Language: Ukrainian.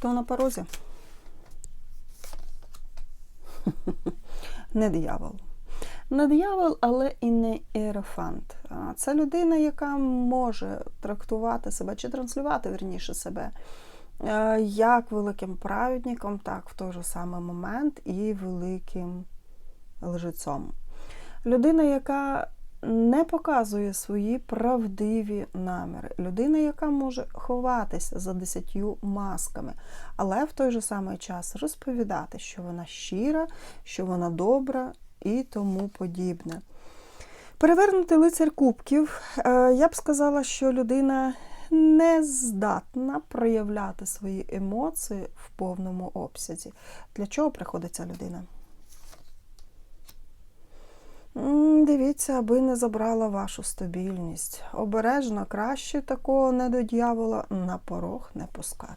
Хто на порозі? Не диявол. Не диявол, але і не іерофант. А Це людина, яка може трактувати себе чи транслювати верніше себе е, як великим праведником, так в той же самий момент і великим лжецом. Людина, яка не показує свої правдиві наміри. Людина, яка може ховатися за десятью масками, але в той же самий час розповідати, що вона щира, що вона добра і тому подібне. Перевернутий лицар кубків, е, я б сказала, що людина не здатна проявляти свої емоції в повному обсязі. Для чого приходить ця людина? Дивіться, аби не забрала вашу стабільність. Обережно краще такого не до дьявола на порог не пускати.